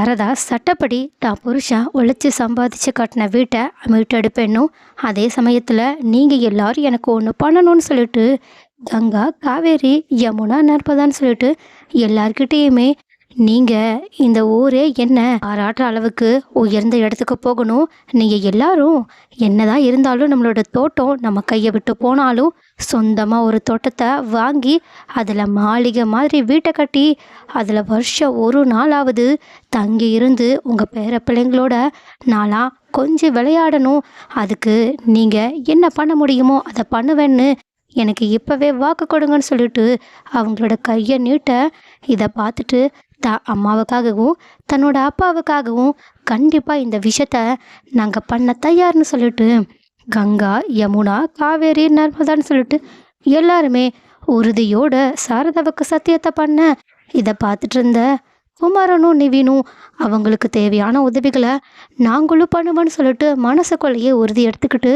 சரதா சட்டப்படி தான் புருஷன் உழைச்சி சம்பாதிச்சு கட்டின வீட்டை மீட்டெடுப்பேன்னும் அதே சமயத்தில் நீங்கள் எல்லாரும் எனக்கு ஒன்று பண்ணணும்னு சொல்லிட்டு கங்கா காவேரி யமுனா நர்மதான்னு சொல்லிட்டு எல்லார்கிட்டேயுமே நீங்கள் இந்த ஊரே என்ன பாராட்டுற அளவுக்கு உயர்ந்த இடத்துக்கு போகணும்? நீங்கள் எல்லாரும் என்னதான் இருந்தாலும் நம்மளோட தோட்டம் நம்ம கையை விட்டு போனாலும் சொந்தமாக ஒரு தோட்டத்தை வாங்கி அதில் மாளிகை மாதிரி வீட்டை கட்டி அதில் வருஷம் ஒரு நாளாவது தங்கி இருந்து உங்கள் பேர பிள்ளைங்களோட நாளாக கொஞ்சம் விளையாடணும். அதுக்கு நீங்கள் என்ன பண்ண முடியுமோ அதை பண்ணுவேன்னு எனக்கு இப்போவே வாக்கு கொடுங்கன்னு சொல்லிட்டு அவங்களோட கையை நீட்ட இதை பார்த்துட்டு தா அம்மாவுக்காகவும் தன்னோட அப்பாவுக்காகவும் கண்டிப்பாக இந்த விஷயத்த நாங்கள் பண்ண தயார்னு சொல்லிட்டு கங்கா யமுனா காவேரி நர்மதான்னு சொல்லிட்டு எல்லாருமே உறுதியோட சாரதாவுக்கு சத்தியத்தை பண்ண இதை பார்த்துட்டு இருந்த குமாரனும் நிவினும் அவங்களுக்கு தேவையான உதவிகளை நாங்களும் பண்ணுவோன்னு சொல்லிட்டு மனசுக்குள்ளேயே உறுதி எடுத்துக்கிட்டு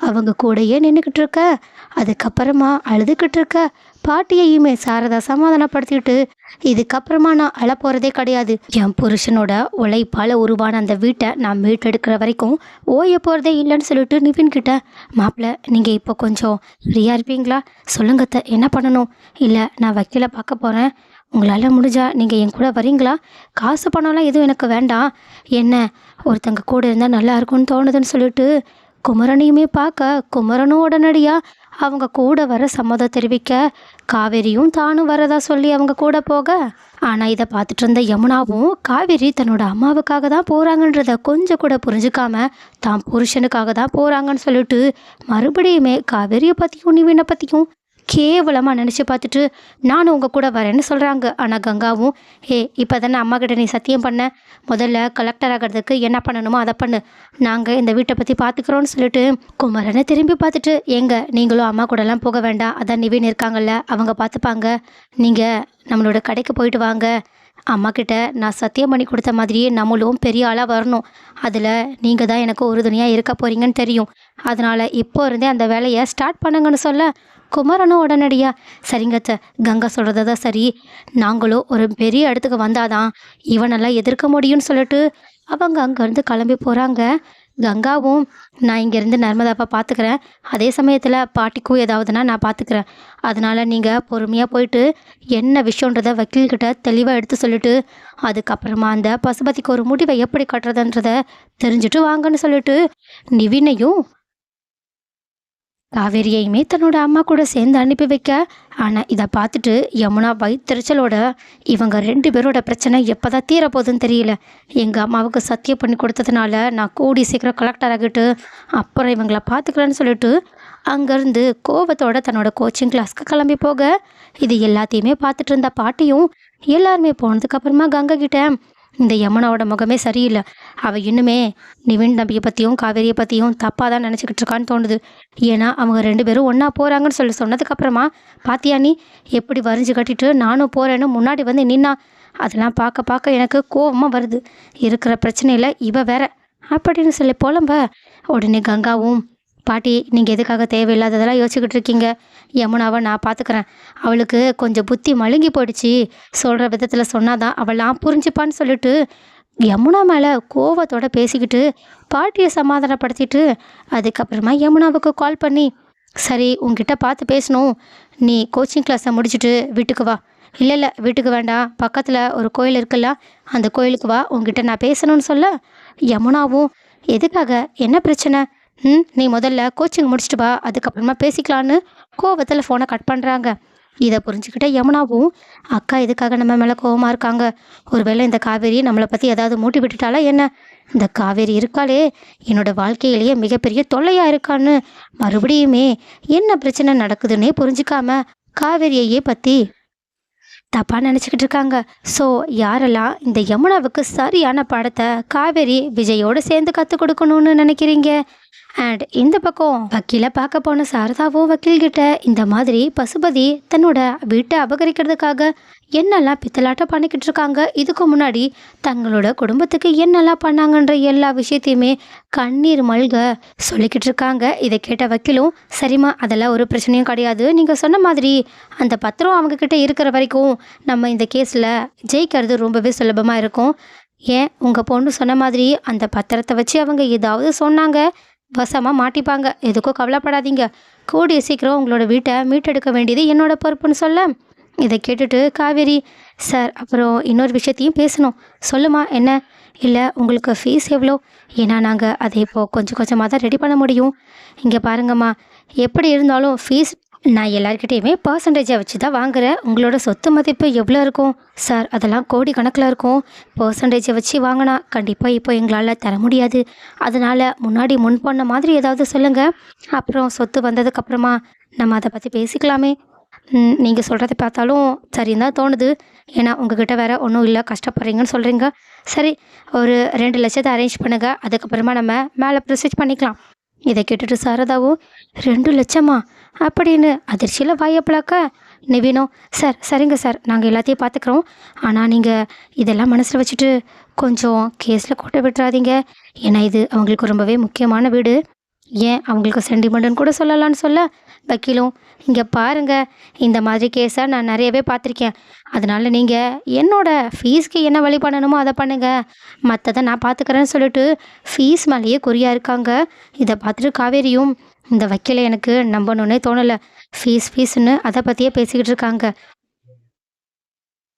அவங்க கூடயே நின்றுக்கிட்டு இருக்க அதுக்கப்புறமா அழுதுகிட்டு இருக்க பாட்டியையுமே சாரதா சமாதானப்படுத்திட்டு இதுக்கப்புறமா நான் அழ போகிறதே கிடையாது. என் புருஷனோட உழைப்பால் உருவான அந்த வீட்டை நான் மீட்டெடுக்கிற வரைக்கும் ஓய போகிறதே இல்லைன்னு சொல்லிட்டு நிவின் கிட்ட மாப்பிள்ள நீங்கள் இப்போ கொஞ்சம் ஃப்ரீயாக இருப்பீங்களா? சொல்லுங்க அத்தை, என்ன பண்ணணும்? இல்லை நான் வக்கீலை பார்க்க போகிறேன் உங்களால் முடிஞ்சா நீங்கள் என் கூட வரீங்களா? காசு பணம்லாம் எதுவும் எனக்கு வேண்டாம். என்ன ஒருத்தங்க கூட இருந்தால் நல்லா இருக்கும்னு தோணுதுன்னு சொல்லிட்டு குமரனையுமே பார்க்க குமரனும் உடனடியாக அவங்க கூட வர சம்மதம் தெரிவிக்க காவேரியும் தானும் வரதா சொல்லி அவங்க கூட போக. ஆனால் இதை பார்த்துட்டு இருந்த யமுனாவும் காவேரி தன்னோட அம்மாவுக்காக தான் போகிறாங்கன்றத கொஞ்சம் கூட புரிஞ்சுக்காம தான் புருஷனுக்காக தான் போகிறாங்கன்னு சொல்லிட்டு மறுபடியுமே காவேரியை பற்றியும் நிவினை பற்றியும் கேவலமாக நினச்சி பார்த்துட்டு நானும் உங்கள் கூட வரேன்னு சொல்கிறாங்க ஆனால் கங்காவும் ஏ இப்போ தானே அம்மா கிட்ட நீ சத்தியம் பண்ண? முதல்ல கலெக்டர் ஆகிறதுக்கு என்ன பண்ணணுமோ அதை பண்ணு. நாங்கள் இந்த வீட்டை பற்றி பார்த்துக்குறோன்னு சொல்லிட்டு குமரனை திரும்பி பார்த்துட்டு எங்க நீங்களும் அம்மா கூடலாம் போக வேண்டாம். அதான் நிவின் இருக்காங்கல்ல அவங்க பார்த்துப்பாங்க. நீங்கள் நம்மளோட கடைக்கு போயிட்டு வாங்க. அம்மாக்கிட்ட நான் சத்தியம் பண்ணி கொடுத்த மாதிரியே நம்மளும் பெரிய ஆளாக வரணும். அதில் நீங்கள் தான் எனக்கு உறுதுணையாக இருக்க போகிறீங்கன்னு தெரியும். அதனால் இப்போ இருந்தே அந்த வேலையை ஸ்டார்ட் பண்ணுங்கன்னு சொல்ல குமரனும் உடனடியாக சரிங்க கங்கை கங்கா தான் சரி. நாங்களும் ஒரு பெரிய இடத்துக்கு வந்தாதான் இவனெல்லாம் எதிர்க்க முடியும்னு சொல்லிட்டு அவங்க அங்கேருந்து கிளம்பி போகிறாங்க கங்காவும் நான் இங்கேருந்து நர்மதாப்பா பார்த்துக்கிறேன் அதே சமயத்தில் பாட்டிக்கும் ஏதாவதுன்னா நான் பார்த்துக்கிறேன் அதனால் நீங்கள் பொறுமையாக போயிட்டு என்ன விஷயன்றத வக்கீல்கிட்ட தெளிவாக எடுத்து சொல்லிட்டு அதுக்கப்புறமா அந்த பசுபதிக்கு ஒரு முடிவை எப்படி கட்டுறதுன்றத தெரிஞ்சுட்டு வாங்கன்னு சொல்லிட்டு நிவினையும் காவேரியையுமே தன்னோட அம்மா கூட சேர்ந்து அனுப்பி வைக்க. ஆனால் இதை பார்த்துட்டு யமுனா வயிற்றுச்சலோட இவங்க ரெண்டு பேரோட பிரச்சனை எப்போ தான் தீரப்போகுதுன்னு தெரியல. எங்கள் அம்மாவுக்கு சத்தியம் பண்ணி கொடுத்ததுனால நான் கூடி சீக்கிரம் கலெக்டர் ஆகிட்டு அப்புறம் இவங்கள பார்த்துக்கிறேன்னு சொல்லிட்டு அங்கேருந்து கோவத்தோட தன்னோட கோச்சிங் கிளாஸ்க்கு கிளம்பி போக. இது எல்லாத்தையுமே பார்த்துட்டு இருந்த பாட்டியும் எல்லாருமே போனதுக்கப்புறமா கங்கை கிட்ட இந்த யமுனாவோட முகமே சரியில்லை. அவள் இன்னுமே நிவின் தம்பியை பற்றியும் காவேரியை பற்றியும் தப்பாக தான் நினச்சிக்கிட்டு இருக்கான்னு தோணுது. ஏன்னா அவங்க ரெண்டு பேரும் ஒன்றா போகிறாங்கன்னு சொல்லி சொன்னதுக்கப்புறமா பாத்தியா நீ எப்படி வரிஞ்சு கட்டிட்டு நானும் போகிறேன்னு முன்னாடி வந்து நின்னா? அதெல்லாம் பார்க்க பார்க்க எனக்கு கோவமாக வருது. இருக்கிற பிரச்சனையில் இவ வேற. அப்படின்னு சொல்லி புலம்ப உடனே கங்காவும் பாட்டி நீங்கள் எதுக்காக தேவையில்லாததெல்லாம் யோசிச்சுக்கிட்டு இருக்கீங்க யமுனாவை நான் பார்த்துக்கிறேன் அவளுக்கு கொஞ்சம் புத்தி மழுங்கி போயிடுச்சு. சொல்கிற விதத்தில் சொன்னாதான் அவள்லாம் புரிஞ்சுப்பான்னு சொல்லிட்டு யமுனா மேலே கோவத்தோட பேசிக்கிட்டு பாட்டியை சமாதானப்படுத்திட்டு அதுக்கப்புறமா யமுனாவுக்கு கால் பண்ணி சரி உங்ககிட்ட பார்த்து பேசணும். நீ கோச்சிங் கிளாஸை முடிச்சுட்டு வீட்டுக்கு வா. இல்லை இல்லை வீட்டுக்கு வேண்டாம். பக்கத்தில் ஒரு கோயில் இருக்குல்ல அந்த கோயிலுக்கு வா. உங்ககிட்ட நான் பேசணும்னு சொல்ல. யமுனாவும் எதுக்காக? என்ன பிரச்சனை? ம் நீ முதல்ல கோச்சிங் முடிச்சுட்டு வா அதுக்கப்புறமா பேசிக்கலான்னு கோவத்தில் ஃபோனை கட் பண்ணுறாங்க இதை புரிஞ்சுக்கிட்ட யமுனாவும் அக்கா இதுக்காக நம்ம மேலே கோவமாக இருக்காங்க? ஒருவேளை இந்த காவேரி நம்மளை பற்றி ஏதாவது மூட்டி விட்டுட்டாலா என்ன? இந்த காவேரி இருக்காளே என்னோடய வாழ்க்கையிலேயே மிகப்பெரிய தொல்லையாக இருக்கான்னு மறுபடியுமே என்ன பிரச்சனை நடக்குதுன்னே புரிஞ்சுக்காம காவேரியையே பற்றி தப்பாக நினச்சிக்கிட்டு இருக்காங்க. ஸோ யாரெல்லாம் இந்த யமுனாவுக்கு சரியான பாடத்தை காவேரி விஜயோடு சேர்ந்து கற்றுக் கொடுக்கணும்னு நினைக்கிறீங்க? அண்ட் இந்த பக்கம் வக்கீலை பார்க்க போன சாரதாவும் வக்கீல்கிட்ட இந்த மாதிரி பசுபதி தன்னோட வீட்டை அபகரிக்கிறதுக்காக என்னெல்லாம் பித்தலாட்டம் பண்ணிக்கிட்டு இருக்காங்க இதுக்கு முன்னாடி தங்களோட குடும்பத்துக்கு என்னெல்லாம் பண்ணாங்கன்ற எல்லா விஷயத்தையுமே கண்ணீர் மல்க சொல்லிக்கிட்டு இருக்காங்க. இதை கேட்ட வக்கீலும் சரிம்மா அதெல்லாம் ஒரு பிரச்சனையும் கிடையாது. நீங்கள் சொன்ன மாதிரி அந்த பத்திரம் அவங்கக்கிட்ட இருக்கிற வரைக்கும் நம்ம இந்த கேஸில் ஜெயிக்கிறது ரொம்பவே சுலபமாக இருக்கும். ஏன் உங்கள் பொண்ணு சொன்ன மாதிரி அந்த பத்திரத்தை வச்சு அவங்க ஏதாவது சொன்னாங்க? வசமாக மாட்டிப்பாங்க. எதுக்கும் கவலைப்படாதீங்க. கூடிய சீக்கிரம் உங்களோட வீட்டை மீட்டெடுக்க வேண்டியது என்னோட பொறுப்புன்னு சொல்ல. இதை கேட்டுட்டு காவேரி சார் அப்புறம் இன்னொரு விஷயத்தையும் பேசணும். சொல்லுமா என்ன? இல்லை உங்களுக்கு ஃபீஸ் எவ்வளோ? ஏன்னா நாங்கள் அதை இப்போது கொஞ்சம் கொஞ்சமாக தான் ரெடி பண்ண முடியும். இங்கே பாருங்கம்மா. எப்படி இருந்தாலும் ஃபீஸ் நான் எல்லாருக்கிட்டேயுமே பர்சன்டேஜை வச்சு தான் வாங்குறேன். உங்களோட சொத்து மதிப்பு எவ்வளோ இருக்கும்? சார் அதெல்லாம் கோடி கணக்கில் இருக்கும். பர்சன்டேஜை வச்சு வாங்கினா கண்டிப்பாக இப்போ எங்களால் தர முடியாது. அதனால் முன்னாடி முன் பண்ண மாதிரி ஏதாவது சொல்லுங்கள் அப்புறம் சொத்து வந்ததுக்கப்புறமா நம்ம அதை பற்றி பேசிக்கலாமே. நீங்கள் சொல்கிறத பார்த்தாலும் சரின்னு தான் தோணுது. ஏன்னா உங்ககிட்ட வேறு ஒன்றும் இல்லை கஷ்டப்படுறீங்கன்னு சொல்கிறீங்க சரி ஒரு ரெண்டு லட்சத்தை அரேஞ்ச் பண்ணுங்கள் அதுக்கப்புறமா நம்ம மேலே ப்ரொசீஜ் பண்ணிக்கலாம். இதை கேட்டுட்டு சாரதாவும் ரெண்டு லட்சமா? அப்படின்னு அதிர்ச்சியில் வாயப்பளாக்க நிவினோ சார் சரிங்க சார். நாங்கள் எல்லாத்தையும் பார்த்துக்குறோம் ஆனால் நீங்கள் இதெல்லாம் மனசில் வச்சுட்டு கொஞ்சம் கேஸில் கொட்ட விட்டுறாதீங்க. ஏன்னா இது அவங்களுக்கு ரொம்பவே முக்கியமான வீடு. ஏன் அவங்களுக்கு சென்டிமெண்ட்டுன்னு கூட சொல்லலாம்னு சொல்ல? வக்கீலும் இங்கே பாருங்க. இந்த மாதிரி கேஸை நான் நிறையவே பார்த்துருக்கேன். அதனால் நீங்கள் என்னோடய ஃபீஸ்க்கு என்ன வழி பண்ணணுமோ அதை பண்ணுங்கள் மற்றதை நான் பார்த்துக்கிறேன்னு சொல்லிட்டு ஃபீஸ் மேலேயே குறியாக இருக்காங்க. இதை பார்த்துட்டு காவேரியும் இந்த வக்கீலை எனக்கு நம்பணுன்னே தோணலை. ஃபீஸ் ஃபீஸ்னு அதை பற்றியே பேசிக்கிட்டு இருக்காங்க.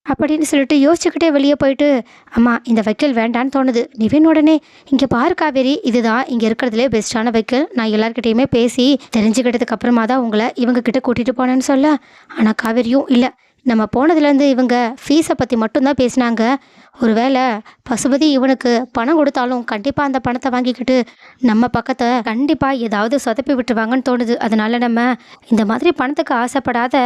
அப்படின்னு சொல்லிட்டு யோசிச்சுக்கிட்டே வெளியே போயிட்டு அம்மா இந்த வைக்கல் வேண்டான்னு தோணுது. நிவின் உடனே. இங்கே பாரு காவேரி. இதுதான் இங்கே இருக்கிறதுலே பெஸ்ட்டான வைக்கல். நான் எல்லாருக்கிட்டேயுமே பேசி தெரிஞ்சுக்கிட்டதுக்கு அப்புறமா தான் உங்களை இவங்க கிட்ட கூட்டிகிட்டு போனேன்னு சொல்ல. ஆனால் காவேரியும் இல்லை நம்ம போனதுலேருந்து இவங்க ஃபீஸை பற்றி மட்டும்தான் பேசினாங்க. ஒருவேளை பசுபதி இவனுக்கு பணம் கொடுத்தாலும் கண்டிப்பாக அந்த பணத்தை வாங்கிக்கிட்டு நம்ம பக்கத்தை கண்டிப்பாக ஏதாவது சொதப்பி விட்டுருவாங்கன்னு தோணுது. அதனால நம்ம இந்த மாதிரி பணத்துக்கு ஆசைப்படாத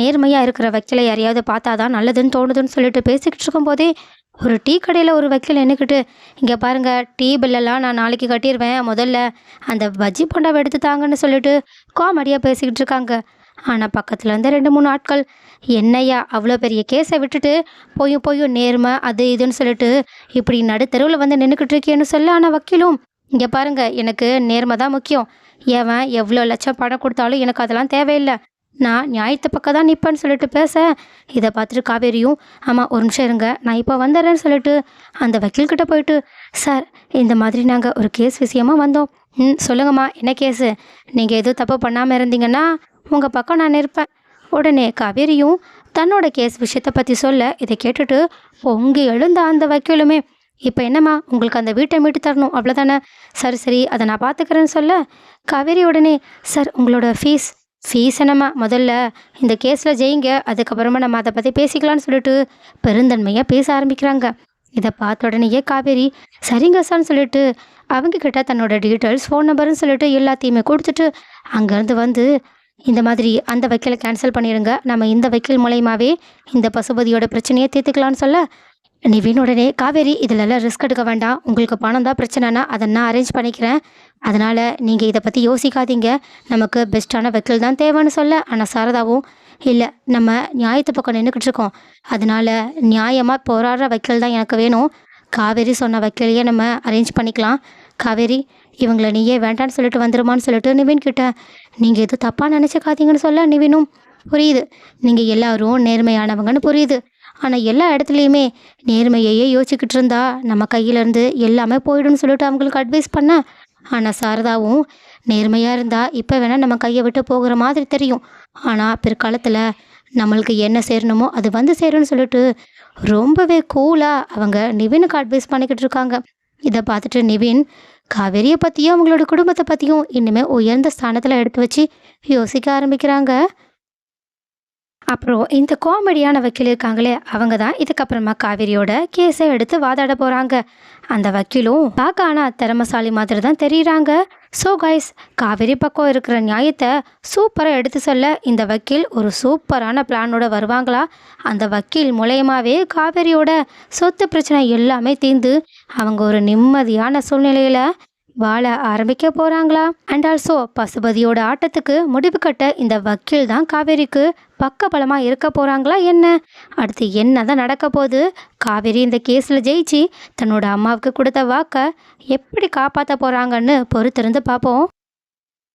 நேர்மையாக இருக்கிற வக்கீலை யாரையாவது பார்த்தா தான் நல்லதுன்னு தோணுதுன்னு சொல்லிட்டு பேசிக்கிட்டு இருக்கும்போதே ஒரு டீ கடையில் ஒரு வக்கீல் என்னக்கிட்டு இங்கே பாருங்கள் டீ பில்லெல்லாம் நான் நாளைக்கு கட்டிடுவேன் முதல்ல அந்த பஜ்ஜி பொண்டாவை எடுத்து தாங்கன்னு சொல்லிட்டு காமெடியாக பேசிக்கிட்டு இருக்காங்க. ஆனால் பக்கத்தில் இருந்த ரெண்டு மூணு ஆட்கள் என்னையா அவ்வளோ பெரிய கேஸை விட்டுட்டு போயும் போயும் நேர்மை அது இதுன்னு சொல்லிட்டு இப்படி நடுத்தருவில் வந்து நின்றுக்கிட்டு இருக்கேன்னு சொல்ல ஆனால் வக்கீலும். இங்கே பாருங்கள் எனக்கு நேர்மை தான் முக்கியம். ஏவன் எவ்வளோ லட்சம் பணம் கொடுத்தாலும் எனக்கு அதெல்லாம் தேவையில்லை. நான் நியாயத்து பக்கம் தான் நிற்பேன்னு சொல்லிட்டு பேச. இதை பார்த்துட்டு காவேரியும் ஆமாம் ஒரு நிமிஷம் இருங்க நான் இப்போ வந்துடுறேன்னு சொல்லிட்டு அந்த வக்கீல்கிட்ட போயிட்டு சார் இந்த மாதிரி நாங்கள் ஒரு கேஸ் விஷயமா வந்தோம். ம் சொல்லுங்கம்மா என்ன கேஸு நீங்கள் எதுவும் தப்பு பண்ணாமல் இருந்தீங்கன்னா உங்கள் பக்கம் நான் இருப்பேன் உடனே காவேரியும் தன்னோட கேஸ் விஷயத்தை பற்றி சொல்ல இதை கேட்டுட்டு பொங்கி எழுந்த அந்த வக்கீலுமே இப்போ என்னம்மா உங்களுக்கு அந்த வீட்டை மீட்டு தரணும் அவ்வளோதானே சரி சரி அதை நான் பார்த்துக்கிறேன்னு சொல்ல காவேரி உடனே சார் உங்களோட ஃபீஸ் ஃபீஸ் என்னம்மா முதல்ல இந்த கேஸில் ஜெயிங்க அதுக்கப்புறமா நம்ம அதை பற்றி பேசிக்கலாம்னு சொல்லிட்டு பெருந்தன்மையாக பேச ஆரம்பிக்கிறாங்க. இதை பார்த்த உடனேயே காவேரி சரிங்க சார்னு சொல்லிட்டு அவங்க கிட்ட தன்னோட டீட்டெயில்ஸ் ஃபோன் நம்பர்னு சொல்லிட்டு எல்லாத்தையுமே கொடுத்துட்டு அங்கேருந்து வந்து இந்த மாதிரி அந்த வக்கீலை கேன்சல் பண்ணிடுங்க நம்ம இந்த வக்கீல் மூலயமாவே இந்த பசுபதியோட பிரச்சனையை தீர்த்துக்கலாம்னு சொல்ல நிவின் உடனே காவேரி இதிலெல்லாம் ரிஸ்க் எடுக்க வேண்டாம். உங்களுக்கு பணம் தான் பிரச்சனைனா அதை நான் அரேஞ்ச் பண்ணிக்கிறேன். அதனால் நீங்கள் இதை பற்றி யோசிக்காதீங்க. நமக்கு பெஸ்ட்டான வக்கீல் தான் தேவைன்னு சொல்ல ஆனால் சாரதாவும் இல்லை நம்ம நியாயத்து பக்கம் நின்றுக்கிட்டு இருக்கோம். அதனால் நியாயமாக போராடுற வக்கீல் தான் எனக்கு வேணும். காவேரி சொன்ன வக்கீலையே நம்ம அரேஞ்ச் பண்ணிக்கலாம். காவேரி இவங்கள நீயே வேண்டான்னு சொல்லிட்டு வந்துருமான்னு சொல்லிட்டு நிவின் கிட்ட நீங்கள் எதுவும் தப்பாக நினச்சிக்காதீங்கன்னு சொல்ல நிவினும் புரியுது. நீங்கள் எல்லாரும் நேர்மையானவங்கன்னு புரியுது. ஆனால் எல்லா இடத்துலையுமே நேர்மையையே யோசிச்சுக்கிட்டு இருந்தா நம்ம கையிலேருந்து எல்லாமே போயிடும்னு சொல்லிட்டு அவங்களுக்கு அட்வைஸ் பண்ண. ஆனால் சாரதாவும் நேர்மையாக இருந்தால் இப்போ வேணால் நம்ம கையை விட்டு போகிற மாதிரி தெரியும். ஆனால் பிற்காலத்தில் நம்மளுக்கு என்ன சேரணுமோ அது வந்து சேரும்னு சொல்லிட்டு ரொம்பவே கூலாக அவங்க நிவினுக்கு அட்வைஸ் பண்ணிக்கிட்டு இருக்காங்க. இதை பார்த்துட்டு நிவின் காவேரியை பற்றியும் அவங்களோட குடும்பத்தை பற்றியும் இனிமேல் உயர்ந்த ஸ்தானத்தில் எடுத்து வச்சு யோசிக்க ஆரம்பிக்கிறாங்க. அப்புறம் இந்த காமெடியான வக்கீல் இருக்காங்களே அவங்க தான் இதுக்கப்புறமா காவேரியோட கேஸை எடுத்து வாதாட போகிறாங்க அந்த வக்கீலும் பார்க்க ஆனால் திறமசாலி மாதிரி தான் தெரியுறாங்க. ஸோ கைஸ் காவேரி பக்கம் இருக்கிற நியாயத்தை சூப்பராக எடுத்து சொல்ல இந்த வக்கீல் ஒரு சூப்பரான பிளானோட வருவாங்களா? அந்த வக்கீல் மூலயமாவே காவேரியோட சொத்து பிரச்சனை எல்லாமே தீர்ந்து அவங்க ஒரு நிம்மதியான சூழ்நிலையில் வாழ ஆரம்பிக்க போகிறாங்களா அண்ட் ஆல்சோ பசுபதியோட ஆட்டத்துக்கு முடிவு கட்ட இந்த வக்கீல் தான் காவேரிக்கு பக்கபலமாக இருக்க போகிறாங்களா என்ன? அடுத்து என்ன தான் நடக்க போகுது? காவேரி இந்த கேஸில் ஜெயிச்சு தன்னோட அம்மாவுக்கு கொடுத்த வாக்கை எப்படி காப்பாற்ற போகிறாங்கன்னு பொறுத்திருந்து பார்ப்போம்.